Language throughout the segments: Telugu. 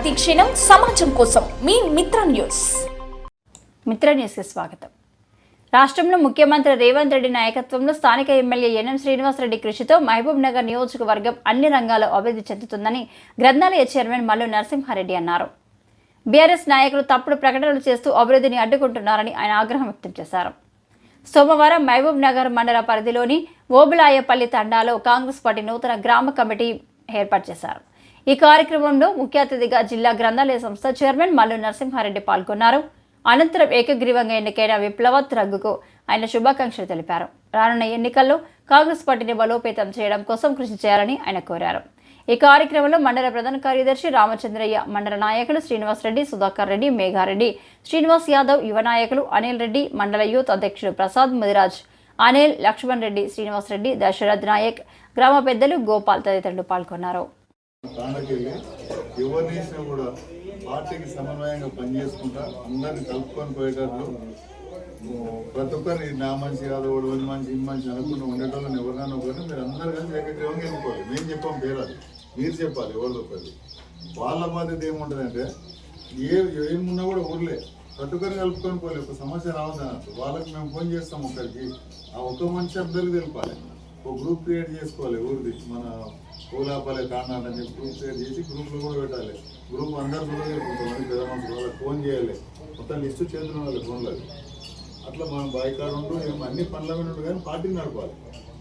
ప్రతి క్షణం సమాజం కోసం మీ మిత్ర న్యూస్. మిత్ర న్యూస్కి స్వాగతం. రాష్ట్రంలో ముఖ్యమంత్రి రేవంత్ రెడ్డి నాయకత్వంలో స్థానిక ఎమ్మెల్యే ఎన్ఎం శ్రీనివాసరెడ్డి కృషితో మహబూబ్ నగర్ నియోజకవర్గం అన్ని రంగాల్లో అభివృద్ధి చెందుతుందని గ్రంథాలయ చైర్మన్ మల్లు నరసింహారెడ్డి అన్నారు. బీఆర్ఎస్ నాయకులు తప్పుడు ప్రకటనలు చేస్తూ అభివృద్ధిని అడ్డుకుంటున్నారని ఆయన ఆగ్రహం వ్యక్తం చేశారు. సోమవారం మహబూబ్ నగర్ మండల పరిధిలోని ఓబులాయపల్లి తండాలో కాంగ్రెస్ పార్టీ నూతన గ్రామ కమిటీ ఏర్పాటు చేశారు. ఈ కార్యక్రమంలో ముఖ్య అతిథిగా జిల్లా గ్రంథాలయ సంస్థ చైర్మన్ మల్లు నరసింహారెడ్డి పాల్గొన్నారు. అనంతరం ఏకగ్రీవంగా ఎన్నికైన విప్లవత్ రగ్గుకు ఆయన శుభాకాంక్షలు తెలిపారు. రానున్న ఎన్నికల్లో కాంగ్రెస్ పార్టీని బలోపేతం చేయడం కోసం కృషి చేయాలని ఆయన కోరారు. ఈ కార్యక్రమంలో మండల ప్రధాన కార్యదర్శి రామచంద్రయ్య మండల నాయకులు శ్రీనివాస్ రెడ్డి సుధాకర్ రెడ్డి మేఘారెడ్డి శ్రీనివాస్ యాదవ్ యువ నాయకులు అనిల్ రెడ్డి మండల యూత్ అధ్యక్షుడు ప్రసాద్ ముదిరాజ్ అనిల్ లక్ష్మణ్ రెడ్డి శ్రీనివాస్ రెడ్డి దశరథ్ నాయక్ గ్రామ పెద్దలు గోపాల్ తదితరులు పాల్గొన్నారు. తాండకెళ్ళి ఎవరినిసినా కూడా పార్టీకి సమన్వయంగా పనిచేసుకుంటా అందరిని కలుపుకొని పోయేటట్లు. ప్రతి ఒక్కరిని నా మంచి కాదు వాడు వన్ మంచి ఈ మనిషి అనుకుని ఉండేటోళ్ళని ఎవరినైనా ఒకరిని మీరు అందరు కలిసి ఏకగ్రీవంగా వెళ్ళిపోవాలి మేము చెప్పాం పేరాలి మీరు చెప్పాలి ఎవరిదో ఒకరు వాళ్ళ బాధ్యత ఏముంటుందంటే ఏ ఏమున్నా కూడా ఊర్లే. ప్రతి ఒక్కరిని కలుపుకొని పోలే. ఒక సమస్య రావద్దు వాళ్ళకి మేము ఫోన్ చేస్తాం ఒకరికి. ఆ ఒక్క మనిషి అందరికి తెలిపాలి. ఒక గ్రూప్ క్రియేట్ చేసుకోవాలి ఊరిది. మన పూలాపల్లె కాండాట్ అని చెప్పి గ్రూప్ క్రియేట్ చేసి గ్రూప్లో కూడా పెట్టాలి. గ్రూప్ అందరు కూడా కొంతమంది పెద్ద మనుషులు వాళ్ళకి ఫోన్ చేయాలి. మొత్తం లిస్టు చేతులు ఉండాలి ఫోన్లో అట్లా మనం బాయ్కాడ్ ఉంటూ అన్ని పనుల మీద ఉంటూ కానీ పార్టీని నడపాలి.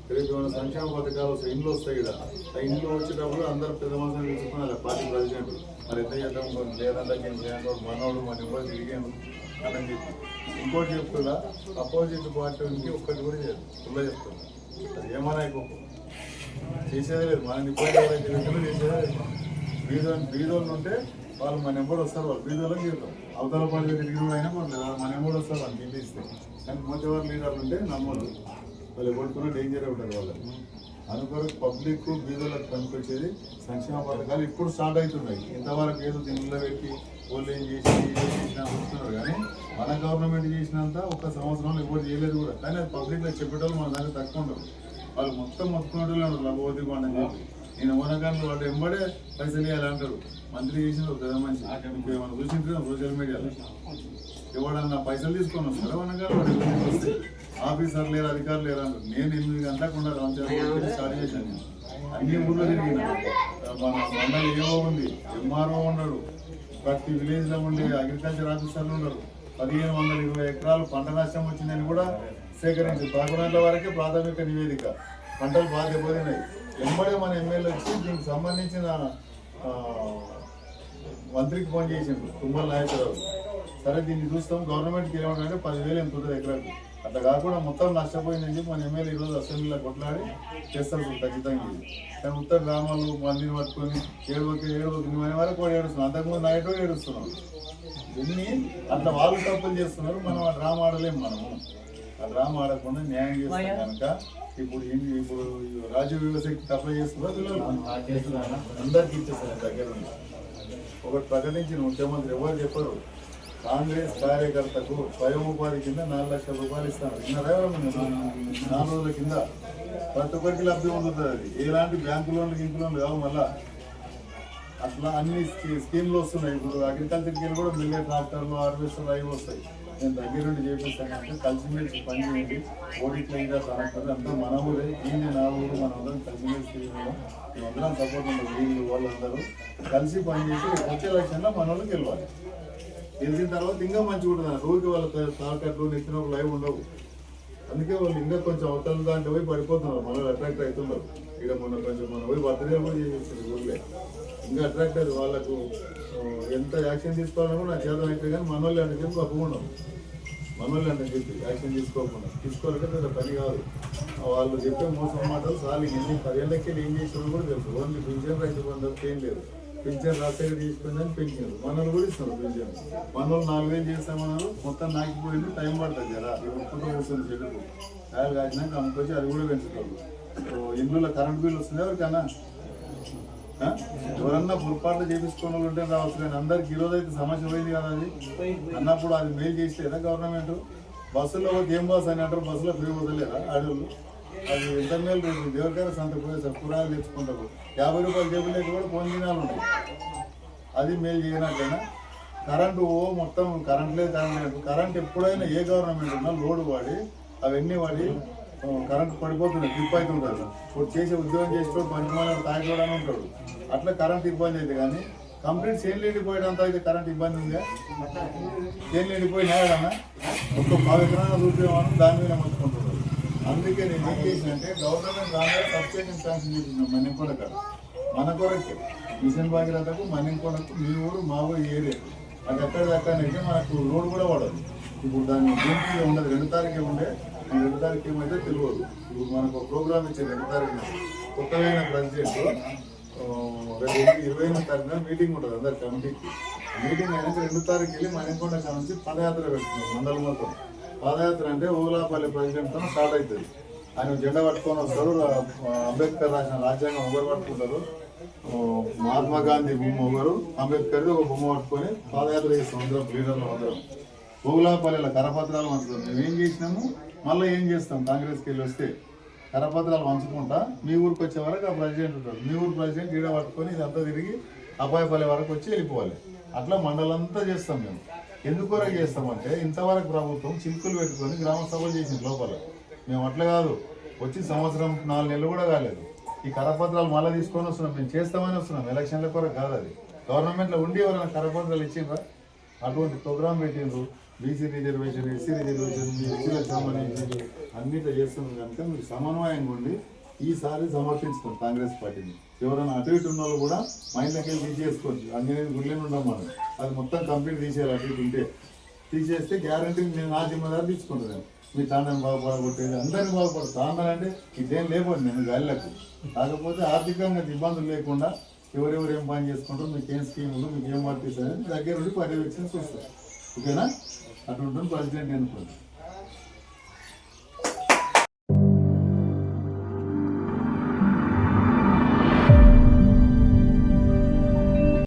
రేపు ఏమైనా సంక్షేమ పథకాలు వస్తాయి ఇండ్లు వస్తాయి కదా ఆ ఇండ్లు వచ్చేటప్పుడు అందరు పెద్ద మనుషులు తీసుకున్నారు పార్టీ ప్రెసిడెంట్ మరి ఎంత చేద్దాం కొన్ని లేదంటే మనోడు మన ఎవరు తిరిగాను. అని చెప్పి. ఇంకోటి చెప్తున్నా అపోజిట్ పార్టీ ఒక్కటి కూడా చేయదు చెప్తున్నా. అది ఏమన్నా అయిపోకు చేసేదే లేదు మనం ఇప్పుడు ఎవరైతే చేసేదే లేదు. బీదోళ్ళు ఉంటే వాళ్ళు మన ఎంబడి వస్తారు. వాళ్ళు బీదోళ్ళకి చేద్దాం అవతల పార్టీ తిరిగి అయినా మన మన ఎంబడి వస్తారు. వాళ్ళు గెలిస్తే కానీ మోచేవారు లీడర్లు ఉంటే నమ్మరు. వాళ్ళు కొడుకున్న డేంజర్ ఉంటారు వాళ్ళు అనుకోరు పబ్లిక్ బీదలకు పనికొచ్చేది సంక్షేమ పథకాలు ఇప్పుడు స్టార్ట్ అవుతున్నాయి. ఇంతవరకు ఏదో దీనిలో పెట్టి వాళ్ళు ఏం చేసి ఏం చేసినా చూస్తున్నారు కానీ మన గవర్నమెంట్ చేసినంత ఒక సంవత్సరంలో ఎవరు చేయలేదు కూడా. కానీ అది పబ్లిక్లో చెప్పేటోళ్ళు మన దగ్గర తక్కువ ఉండరు. వాళ్ళు మొత్తం మొత్తుకునేటోళ్ళు ఉంటారు లభవతి కొండ అని చెప్పి. నేను ఓనగాను వాళ్ళు ఎంబడే పైసలు ఇవ్వాలంటారు మంత్రి చేసిన ఒక పెద్ద మనిషి. ఇప్పుడు ఏమైనా సోషల్ మీడియాలో? ఎవడన్నా పైసలు తీసుకొని వస్తారా వనగారు వాడు ఆఫీసర్ లేరు అధికారులు లేరు అంటారు నేను ఎనిమిది గంటలకు ఉండాలి రామచంద్ర స్టార్ట్ చేశాను నేను. అన్ని ఊర్లో తిరిగిన. మన మండలి ఏవో ఉంది ఎంఆర్ఓ ఉన్నాడు ప్రతి విలేజ్లో ఉండే అగ్రికల్చర్ ఆఫీసర్లు ఉన్నారు పదిహేను వందల ఇరవై ఎకరాలు పంట నష్టం వచ్చిందని కూడా సేకరించి పదకొండు వరకే ప్రాథమిక నివేదిక. పంటలు బాగా దెబ్బతిన్నాయి. ఎంబడే మన ఎమ్మెల్యే వచ్చి దీనికి సంబంధించిన మంత్రికి ఫోన్ చేసిండు తుమ్మల నాయకరావు సరే దీన్ని చూస్తాం. గవర్నమెంట్కి ఏమంటే పదివేలు ఎంత ఉంటుంది ఎకరాకి అట్లా కాకుండా మొత్తం నష్టపోయిందని చెప్పి మన ఎమ్మెల్యే ఈరోజు అసెంబ్లీలో కొట్లాడి చేస్తారు సార్ ఖచ్చితంగా. ఇది. కానీ ఉత్తర గ్రామాలు మందిని పట్టుకొని ఏడువకి ఏడువకి నువ్వు వరకు కూడా ఏడుస్తున్నాం. అంతకుముందు నైట్ కూడా ఏడుస్తున్నాం. ఇవన్నీ అట్లా వాళ్ళు తప్పులు చేస్తున్నారు మనం ఆ డ్రామా ఆడలేము మనము. ఆ డ్రామా ఆడకుండా న్యాయం చేస్తాం కనుక ఇప్పుడు ఏంటి ఇప్పుడు రాజీవ్ వ్యవసాయకి అప్లై చేస్తున్నా పిల్లలు. అందరికి ఇచ్చేస్తారు దగ్గర ఒకటి ప్రకటించిన ముఖ్యమంత్రి ఎవరు చెప్పరు. కాంగ్రెస్ కార్యకర్తకు స్వయం ఉపాధి కింద నాలుగు లక్షల రూపాయలు ఇస్తాను. విన్నారా నాలుగు రోజుల కింద. ప్రతి ఒక్కరికి లబ్ధి ఉంటుంది అది. ఎలాంటి బ్యాంకు లోన్లు గింకు లోన్లు కావు మళ్ళా. అట్లా అన్ని స్కీమ్లు వస్తున్నాయి. ఇప్పుడు అగ్రికల్చర్కి వెళ్ళి కూడా మిల్లే ట్రాక్టర్లు హార్వెస్టర్లు అవి వస్తాయి. నేను దగ్గర నుండి చేపిస్తాను అంటే కలిసిమెలిసి పని చేయండి. ఓడిట్లో ఇంకా ట్రాక్టర్ అంతా మన ఊరే ఈయన నా ఊరు మన అందరం కలిసిమెలిసి మేమందరం సపోర్ట్ ఉండదు. వీళ్ళు వాళ్ళందరూ కలిసి పనిచేసి వచ్చే లక్ష్యంలో మన వాళ్ళకి వెళ్ళాలి తెలిసిన తర్వాత ఇంకా మంచిగా ఉంటుంది రోజుకి వాళ్ళ తాకట్లు నెత్తిన లైవ్ ఉండవు. అందుకే వాళ్ళు ఇంకా కొంచెం అవతల దాంట్లో పోయి పడిపోతున్నారు. మనలో అట్రాక్ట్ అవుతున్నారు ఇక్కడ మొన్న కొంచెం మన పోయి బర్త్డే కూడా చేసేసారు ఊళ్ళే ఇంకా అట్రాక్ట్ అయ్యారు. వాళ్ళకు ఎంత యాక్షన్ తీసుకోవాలని కూడా నాకు చేత అయితే కానీ మన వాళ్ళు అంటే చెప్పి గొప్పగా ఉండవు మన వాళ్ళు అంటే చెప్పి యాక్షన్ తీసుకోకుండా. తీసుకోవాలంటే పెద్ద పని కాదు. వాళ్ళు చెప్పే మోసం మాటలు చాలు. ఎన్ని పదేళ్ళకి ఏం చేసినా కూడా తెలుసు. ఓన్లీ పింఛన్ రైతు బంధు ఏం లేదు. పింఛన్ రాజశేఖర్ తీసుకుందని పెంచారు మనల్ని కూడా ఇస్తారు పింఛన్. మనల్ని నాలుగు వేలు చేస్తామన్నారు మొత్తం నాకిపోయింది టైం పడుతుంది కదా. ఇప్పుడు కూర్చొని చెడుకు కాయలు కాసినాక అమ్ముకొచ్చి అది కూడా పెంచుతారు. ఇంట్లో కరెంట్ బిల్ వస్తుంది ఎవరికైనా ఎవరన్నా పొరపాట్లు చేపించుకున్న వాళ్ళు ఉంటే రావచ్చు కానీ అందరికి ఈరోజు అయితే సమస్య పోయింది కదా అది. అన్నప్పుడు అది మెయిల్ చేసేదా గవర్నమెంట్. బస్సులో పోతే ఏం బస్ అని అంటారు? బస్సులో ఫ్రీ వదలేరా అడవులు అది ఎంత మేలు ఎవరికైనా సంత పోయేసారు కూరగాయలు తెచ్చుకుంటారు యాభై రూపాయలు జేబులు లేక కూడా ఫోన్ దినాలు ఉంటాయి అది మేలు చేయనట్లయినా కరెంటు ఓ మొత్తం కరెంట్ లేదు కరెంట్ లేదు. కరెంట్ ఎప్పుడైనా ఏ గవర్నమెంట్ ఉన్నా లోడ్ వాడి అవన్నీ వాడి కరెంటు కరెంట్ పడిపోతుంది ట్రిప్ అవుతుంటారు. ఇప్పుడు చేసే ఉద్యోగం చేసేటప్పుడు పని మనం తాగేవాడని ఉంటాడు. అట్లా కరెంట్ ఇబ్బంది అయితే కానీ కంప్లీట్ చేనులు ఎండిపోయేటంత అయితే కరెంట్ ఇబ్బంది ఉందా? చేనులు ఎండిపోయినా ఒక్క పది ఎకరాలు చూపించామని దాని మీద మొత్తుకుంటున్నారు అందుకే నేను ఏం చేసినంటే గవర్నమెంట్ దానిలో సబ్సిడీ శాంక్షన్ చేసినాం మన కాదు మన కొరకే. మిషన్ భాగీరథకు మన్నెంకొండకు మీ ఊరు మా ఊరు ఏరియా అది ఎక్కడ దక్కనైతే మనకు రోడ్ కూడా పడదు. ఇప్పుడు దాన్ని దీనికి ఉండదు రెండు తారీఖే ఉండే. రెండు తారీఖు ఏమైతే తెలియదు. ఇప్పుడు మనకు ఒక ప్రోగ్రామ్ ఇచ్చారు రెండు తారీఖు కొత్తగా ప్రెసిడెంట్ రెండు రేపు ఇరవై ఎనిమిది తారీఖున మీటింగ్ ఉంటుంది అందరు కమిటీకి మీటింగ్ అనేది రెండు తారీఖు వెళ్ళి మణికొండ నుంచి పదయాత్ర పెడుతున్నారు మండలం మొత్తం. పాదయాత్ర అంటే ఊలాపల్లి ప్రెసిడెంట్తో స్టార్ట్ అవుతుంది. ఆయన జెండా పట్టుకొని వస్తారు. అంబేద్కర్ రాసిన రాజ్యాంగం ఒకరు పట్టుకుంటారు. మహాత్మా గాంధీ బొమ్మ ఒకరు అంబేద్కర్ ఒక బొమ్మ పట్టుకొని పాదయాత్ర చేస్తాం అందరం లీడర్లు అందరం. ఊలాపల్లిలో కరపత్రాలు పంచుతాం మేము ఏం చేసినాము? మళ్ళీ ఏం చేస్తాం? కాంగ్రెస్కి వెళ్ళి వస్తే కరపత్రాలు పంచుకుంటా మీ ఊరికి వచ్చే వరకు ఆ ప్రెసిడెంట్ ఉంటాడు. మీ ఊరు ప్రెసిడెంట్ ఈడ పట్టుకొని ఇదంతా తిరిగి అబ్బాయిపల్లి వరకు వచ్చి వెళ్ళిపోవాలి. అట్లా మండలంతా చేస్తాం మేము. ఎందుకు వరకు చేస్తామంటే ఇంతవరకు ప్రభుత్వం చిలుకులు పెట్టుకొని గ్రామ సభలు చేసింది లోపల. మేము అట్లా కాదు. వచ్చి సంవత్సరం నాలుగు నెలలు కూడా కాలేదు. ఈ కరపత్రాలు మళ్ళీ తీసుకొని వస్తున్నాం. మేము చేస్తామని వస్తున్నాం. ఎలక్షన్ల కొరకు కాదు అది. గవర్నమెంట్లో ఉండి ఎవరైనా కరపత్రాలు ఇచ్చిండ్రా? అటువంటి ప్రోగ్రామ్ పెట్టిండ్రు. బీసీ రిజర్వేషన్ ఎస్సీ రిజర్వేషన్ మీ ఎస్సీలకు సంబంధించి అన్నిట్లో చేస్తున్నాం కనుక మీరు సమన్వయంగా ఉండి ఈసారి సమర్పించుకోండి కాంగ్రెస్ పార్టీని. ఎవరైనా అటు ఇటు ఉన్న వాళ్ళు కూడా మైండ్లోకి వెళ్ళి తీసేసుకోవచ్చు అంజనేయ గుళ్ళని ఉన్నాం మనం. అది మొత్తం కంప్లీట్ తీసేయాలి అటు ఇటు ఉంటే. తీసేస్తే గ్యారంటీ నేను నా జిమ్మదారు తీసుకుంటాను. మీ తాండని బాగుపడగొట్టేది అందరిని బాగుపడదు తాండని అంటే ఇదేం లేకపోండి నేను గాలిలకు. కాకపోతే ఆర్థికంగా ఇబ్బందులు లేకుండా ఎవరెవరు ఏం పని చేసుకుంటారు మీకు ఏం స్కీములు మీకు ఏం వర్తిస్తాయని మీ దగ్గర ఉండి పర్యవేక్షణ చూస్తారు. ఓకేనా? అటు ఉంటుంది ప్రెసిడెంట్ అనుకోండి